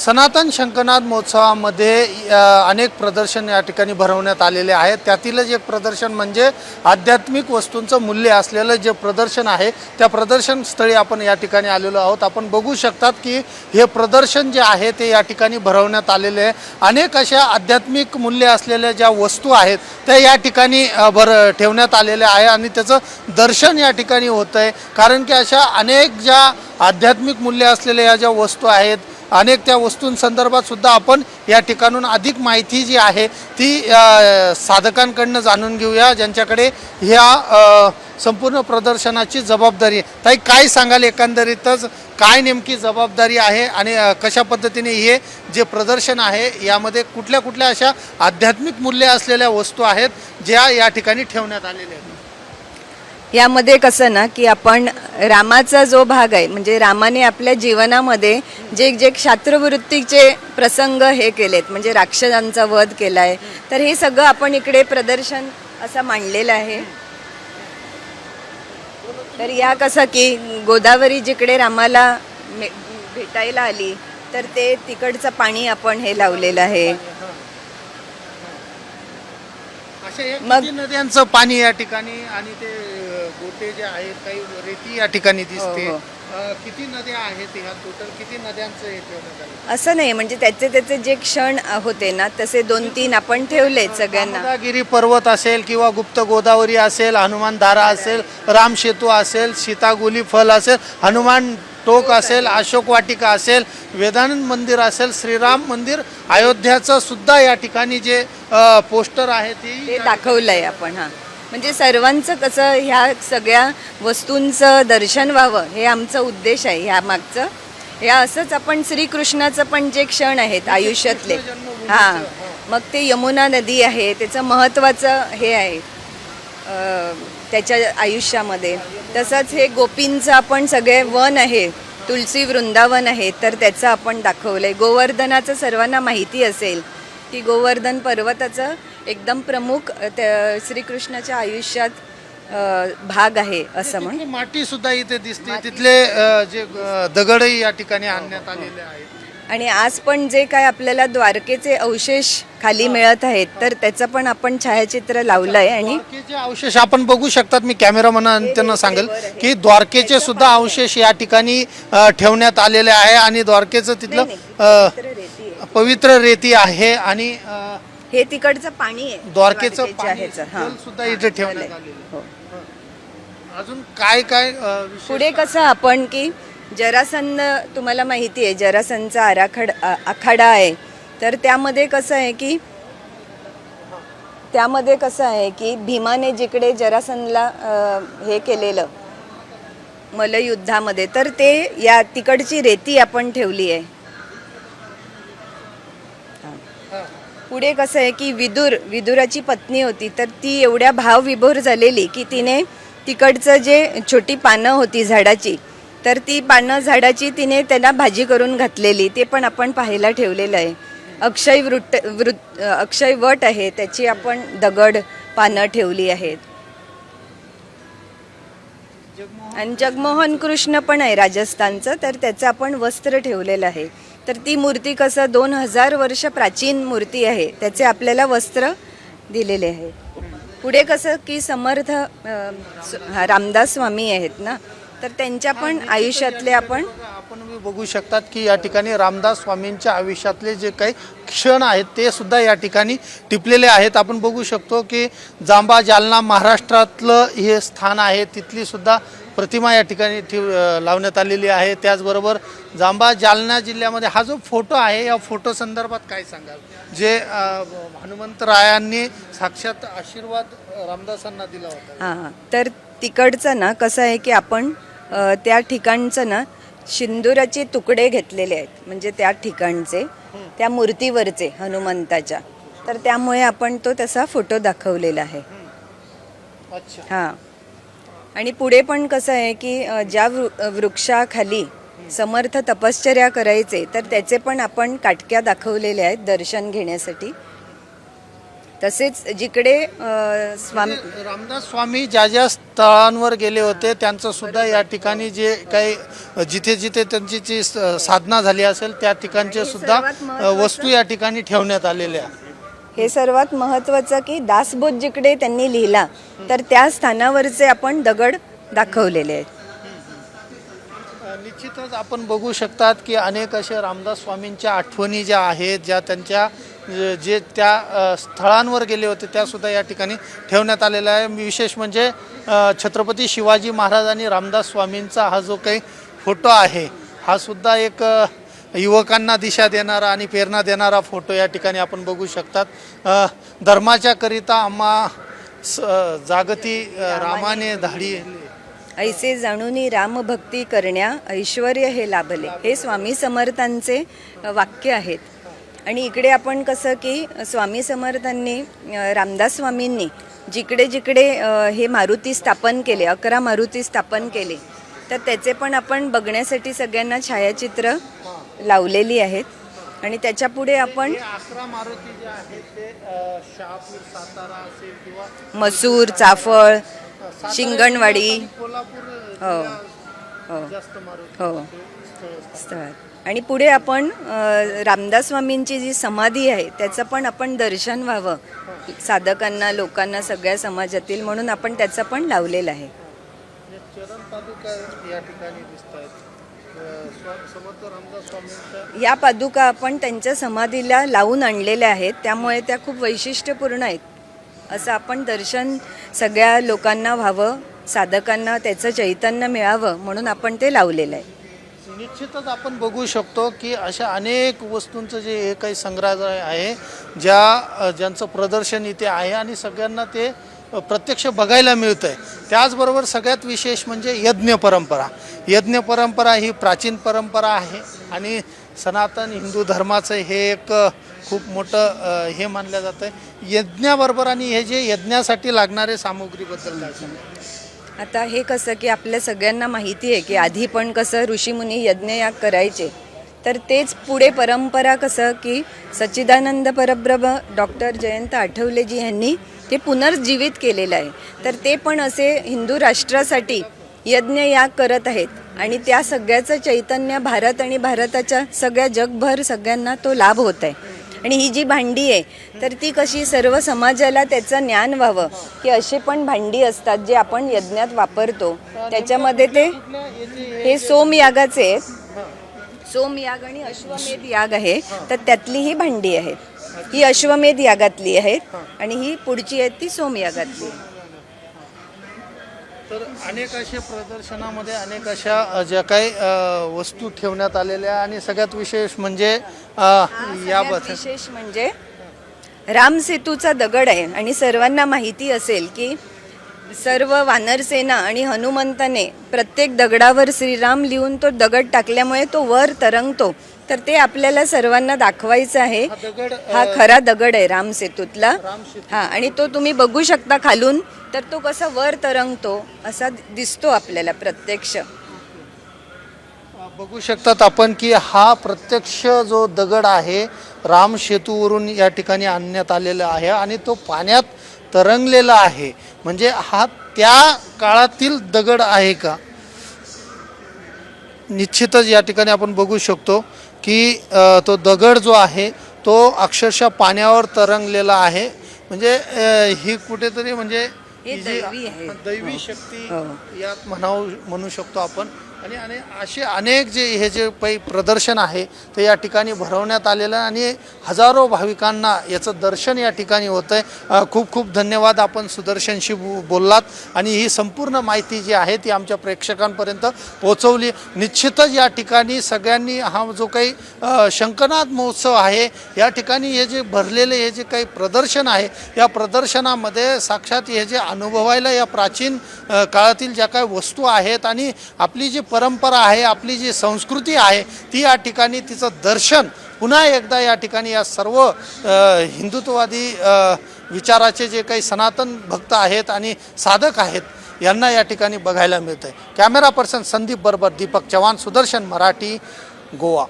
सनातन शंकरनाथ महोत्सवामध्ये अनेक प्रदर्शन या ठिकाणी भरवण्यात आलेले आहेत. त्यातीलच एक प्रदर्शन म्हणजे आध्यात्मिक वस्तूंचं मूल्य असलेलं जे प्रदर्शन आहे त्या प्रदर्शन स्थळी आपण या ठिकाणी आलेलो आहोत. आपण बघू शकतात की हे प्रदर्शन जे आहे ते या ठिकाणी भरवण्यात आलेले आहे. अनेक अशा आध्यात्मिक मूल्य असलेल्या ज्या वस्तू आहेत त्या या ठिकाणी भर ठेवण्यात आलेल्या आहे आणि त्याचं दर्शन या ठिकाणी होतं आहे कारण की अशा अनेक ज्या आध्यात्मिक मूल्य असलेल्या या ज्या वस्तू आहेत अनेक त्या वस्तूंसंदर्भात सुद्धा आपण या ठिकाणून अधिक माहिती जी आहे ती साधकांकडनं जाणून घेऊया ज्यांच्याकडे ह्या संपूर्ण प्रदर्शनाची जबाबदारी आहे. ताई काय सांगाल एकंदरीतच? काय नेमकी जबाबदारी आहे आणि कशा पद्धतीने हे जे प्रदर्शन आहे यामध्ये कुठल्या कुठल्या अशा आध्यात्मिक मूल्य असलेल्या वस्तू आहेत ज्या या ठिकाणी ठेवण्यात आलेल्या आहेत? यामध्ये कसं ना की आपण रामाचा जो भाग आहे म्हणजे रामाने आपल्या जीवनामध्ये जे जे क्षात्रवृत्तीचे प्रसंग हे केलेत म्हणजे राक्षसांचा वध केला आहे तर हे सगळं आपण इकडे प्रदर्शन असं मांडलेलं आहे. तर या कसं की गोदावरी जिकडे रामाला भेटायला आली तर ते तिकडचं पाणी आपण हे लावलेलं आहे. मग- नद्यांचं पाणी या ठिकाणी आणि ते गोटे जे आहेत काही रेती या ठिकाणी दिसते. हो, हो. अ, किती नद्या आहेत ह्या टोटल किती नद्यांचं हे ठेवण्यात आलं? असं नाही म्हणजे त्याचे त्याचे जे क्षण होते ना तसे दोन तीन आपण ठेवलेत सगळ्यांना. दामोदरगिरी पर्वत असेल किंवा गुप्त गोदावरी असेल हनुमान धारा असेल राम सेतू असेल सीतागोली फल असेल हनुमान टोक असेल अशोक वाटिका असेल वेदानंद मंदिर असेल श्रीराम मंदिर अयोध्याचं सुद्धा या ठिकाणी जे अ, पोस्टर आहे ते ती दाखवलंय आपण हा. म्हणजे सर्वांचं कसं ह्या सगळ्या वस्तूंचं दर्शन व्हावं हे आमचं उद्देश आहे ह्या मागचं. या असंच आपण श्रीकृष्णाचं पण जे क्षण आहेत आयुष्यातले. हा. मग ते यमुना नदी आहे त्याचं महत्त्वाचं हे आहे त्याच्या आयुष्यामध्ये. तसंच हे गोपींचं आपण सगळे वन आहे तुलसी वृंदावन आहे तर त्याचं आपण दाखवलंय. गोवर्धनाचं सर्वांना माहिती असेल की गोवर्धन पर्वताचं एकदम प्रमुख श्रीकृष्णाच्या आयुष्यात भाग आहे असं म्हण. तिथली माती सुद्धा इथे दिसते. तिथले जे दगडही या ठिकाणी आणण्यात आलेले आहेत. आणि आज पण जे काय आपल्याला द्वारकेचे अवशेष खाली मिळत आहेत तर त्याचं पण आपण छायाचित्र लावलं आहे आणि द्वारकेचे अवशेष आपण बघू शकतात. मी कॅमेरामन त्यांना सांगेल की द्वारकेचे सुद्धा अवशेष या ठिकाणी ठेवण्यात आलेले आहे आणि द्वारकेचं तिथलं पवित्र रेती आहे. आणि हे तिकडचं पाणी आहे द्वारकेचं पाणी ह्याचं, हा. सुद्धा इथे ठेवण्यात आलेलं हो. आहे. अजून काय काय अ, विशेष पुढे कसं आपण की जरासंध तुम्हाला माहिती आहे जरासंधचा आराखड आ- आखाडा आहे तर त्यामध्ये कसं आहे की त्यामध्ये कसं आहे की भीमाने जिकडे जरासंधला अ, हे केलेलं मल्लयुद्धामध्ये तर ते या तिकडची रेती आपण ठेवली आहे पुढे कसं आहे की विदुर विदुराची पत्नी होती तर ती एवढ्या भावविभोर झालेली की तिने तिकडचं जे छोटी पानं होती झाडाची तर ती पानं झाडाची तिने त्यांना भाजी करून घातलेली ते पण आपण पाहायला ठेवलेलं आहे. अक्षय वृत्त वृत्त अक्षय वट आहे त्याची आपण दगड पानं ठेवली आहेत. आणि जगमोहन कृष्ण पण आहे राजस्थानचं तर त्याचं आपण वस्त्र ठेवलेलं आहे. तर ती मूर्ती कसं दोन हजार वर्ष प्राचीन मूर्ती आहे त्याचे आपल्याला वस्त्र दिलेले आहे. पुढे कसं की समर्थ रामदास स्वामी आहेत ना तर त्यांच्या पण आयुष्यातले आपण आपण बघू शकतात की या ठिकाणी रामदास स्वामींच्या आयुष्यातले जे काही क्षण आहेत ते सुद्धा या ठिकाणी टिपलेले आहेत. आपण बघू शकतो की जांबा जालना महाराष्ट्रातलं हे स्थान आहे तिथली सुद्धा प्रतिमा या ठिकाणी ठेव लावण्यात आलेली आहे. त्याचबरोबर जांबा जालना जिल्ह्यामध्ये हा जो फोटो आहे या फोटो संदर्भात काय सांगाल? जे हनुमंतरायांनी साक्षात आशीर्वाद रामदासांना दिला होता. हां हां. तर तिकडचं ना कसं आहे की आपण अ, त्या ठिकाणचं ना सिंदुराचे तुकडे घेतलेले आहेत. म्हणजे त्या ठिकाणचे त्या मूर्तीवरचे हनुमंताच्या. तर त्यामुळे आपण तो तसा फोटो दाखवलेला आहे. अच्छा. हां. आणि पुढे पण कसं आहे की ज्या वृ वृक्षाखाली समर्थ तपश्चर्या करायचे तर त्याचे पण आपण काटक्या दाखवलेल्या आहेत दर्शन घेण्यासाठी. तसेच जिकडे स्वामी रामदास स्वामी ज्या ज्या स्थळांवर गेले होते त्यांचं सुद्धा या ठिकाणी जे काही जिथे जिथे त्यांची जी साधना झाली असेल त्या ठिकाणचे सुद्धा वस्तू या ठिकाणी ठेवण्यात आलेल्या आहे हे सर्वात महत्त्वाचं की दासबोध जिकडे त्यांनी लिहिला तर त्या स्थानावरचे आपण दगड दाखवलेले आहेत. निश्चितच आपण बघू शकतात की अनेक असे रामदास स्वामींच्या आठवणी ज्या आहेत ज्या त्यांच्या जे- त्या स्थळांवर गेले होते त्यासुद्धा या ठिकाणी ठेवण्यात आलेल्या आहे. विशेष म्हणजे छत्रपती शिवाजी महाराज आणि रामदास स्वामींचा हा जो काही फोटो आहे हा सुद्धा एक युवकांना दिशा देणारा आणि प्रेरणा देणारा फोटो या ठिकाणी आपण बघू शकतात. अ, धर्माच्या करिता आम्हा स- जागती रामाने धाडी ऐसे जाणूनी रामभक्ती करण्या ऐश्वर हे लाभले. हे स्वामी समर्थांचे वाक्य आहेत. आणि इकडे आपण कसं की स्वामी समर्थांनी रामदास स्वामींनी जिकडे जिकडे हे मारुती स्थापन केले अकरा मारुती स्थापन केले तर त्याचे पण आपण बघण्यासाठी सगळ्यांना छायाचित्र लावलेली आहेत. आणि त्याच्या पुढे आपण मसूर चाफळ शिंगणवाडी. हो हो. हो. स्थळात आणि पुढे आपण रामदास स्वामींची जी समाधी आहे त्याचं पण आपण दर्शन व्हावं. साधकांना लोकांना सगळ्या समाजातील म्हणून आपण त्याचं पण लावलेलं आहे. या पादुका आपण त्यांच्या समाधीला लावून आणलेल्या आहेत. त्यामुळे त्या खूप वैशिष्ट्यपूर्ण आहेत. असं आपण दर्शन सगळ्या लोकांना व्हावं साधकांना त्याचं चैतन्य मिळावं म्हणून आपण ते लावलेलं आहे. निश्चितच आपण बघू शकतो की अशा अनेक वस्तूंचं जे हे काही संग्रहालय आहे ज्या ज्यांचं प्रदर्शन इथे आहे आणि सगळ्यांना ते प्रत्यक्ष बघायला मिळतं आहे त्याचबरोबर सगळ्यात विशेष म्हणजे यज्ञ परंपरा. यज्ञ परंपरा ही प्राचीन परंपरा आहे आणि सनातन हिंदू धर्माचं हे एक खूप मोठं हे मानलं जातं आहे यज्ञाबरोबर आणि हे जे यज्ञासाठी लागणारे सामुग्रीबद्दल आता हे कसं की आपल्या सगळ्यांना माहिती आहे की आधी पण कसं ऋषीमुनी यज्ञयाग करायचे. तर तेच पुढे परंपरा कसं की सच्चिदानंद परब्रह्म डॉक्टर जयंत आठवलेजी यांनी ते पुनर्जीवित केलेलं आहे. तर ते पण असे हिंदू राष्ट्रासाठी यज्ञ याग करत आहेत आणि त्या सगळ्याचं चैतन्य भारत आणि भारताच्या सगळ्या जगभर सगळ्यांना तो लाभ होत आहे. आणि ही जी भांडी आहे तर ती कशी सर्व समाजाला त्याचं ज्ञान व्हावं की असे पण भांडी असतात जे आपण यज्ञात वापरतो. त्याच्यामध्ये ते हे सोमयागाचे आहेत. सोमयाग आणि अश्वमेध याग आहे तर त्यातली ही भांडी आहेत ही अश्वमेध यागातली आहेत आणि ही पुढची आहेत ती सोमयागातली आहे. तर अनेक असे प्रदर्शनामध्ये अनेक अशा ज्या काही वस्तू ठेवण्यात आलेल्या आणि सगळ्यात विशेष म्हणजे याबद्दल विशेष म्हणजे रामसेतूचा दगड आहे आणि सर्वांना माहिती असेल की सर्व वानरसेना आणि हनुमंताने प्रत्येक दगडावर श्रीराम लिहून तो दगड टाकल्यामुळे तो वर तरंगतो. तर ते आपल्याला सर्वांना दाखवायचं आहे. हा हा खरा दगड आहे रामसेतूतला रामसेतू. हा आणि तो तुम्ही बघू शकता खालून. तर तो कसा वर तरंगतो असा दिसतो आपल्याला प्रत्यक्ष. बघू शकतात आपण की हा प्रत्यक्ष जो दगड आहे राम सेतूवरून या ठिकाणी आणण्यात आलेला आहे. आणि तो पाण्यात तरंगलेला आहे. म्हणजे हा त्या काळातील दगड आहे का? निश्चितच या ठिकाणी आपण बघू शकतो की तो दगड जो आहे तो अक्षरशः पाण्यावर तरंगलेला आहे. म्हणजे ही कुठेतरी म्हणजे हे ही दैवी. दैवी शक्ती हो. यात म्हणावं म्हणू शकतो आपण. आणि आणि असे अनेक जे हे जे पै प्रदर्शन आहे ते या ठिकाणी भरवण्यात आलेलं आहे आणि हजारो भाविकांना याचं दर्शन या ठिकाणी होतं आहे खूप खूप धन्यवाद आपण सुदर्शनशी बोललात आणि ही संपूर्ण माहिती जी आहे ती आमच्या प्रेक्षकांपर्यंत पोहोचवली. निश्चितच या ठिकाणी सगळ्यांनी हा जो काही शंकनाद शंकनाथ महोत्सव आहे या ठिकाणी हे जे भरलेले हे जे काही प्रदर्शन आहे या प्रदर्शनामध्ये साक्षात हे जे अनुभवायला या प्राचीन काळातील ज्या काही वस्तू आहेत आणि आपली जी परंपरा आहे आपली जी संस्कृती आहे ती या ठिकाणी तिचं दर्शन पुन्हा एकदा या ठिकाणी या सर्व हिंदुत्ववादी विचाराचे जे काही सनातन भक्त आहेत आणि साधक आहेत यांना या ठिकाणी बघायला मिळतं आहे कॅमेरा पर्सन संदीप बरोबर दीपक चव्हाण सुदर्शन मराठी गोवा.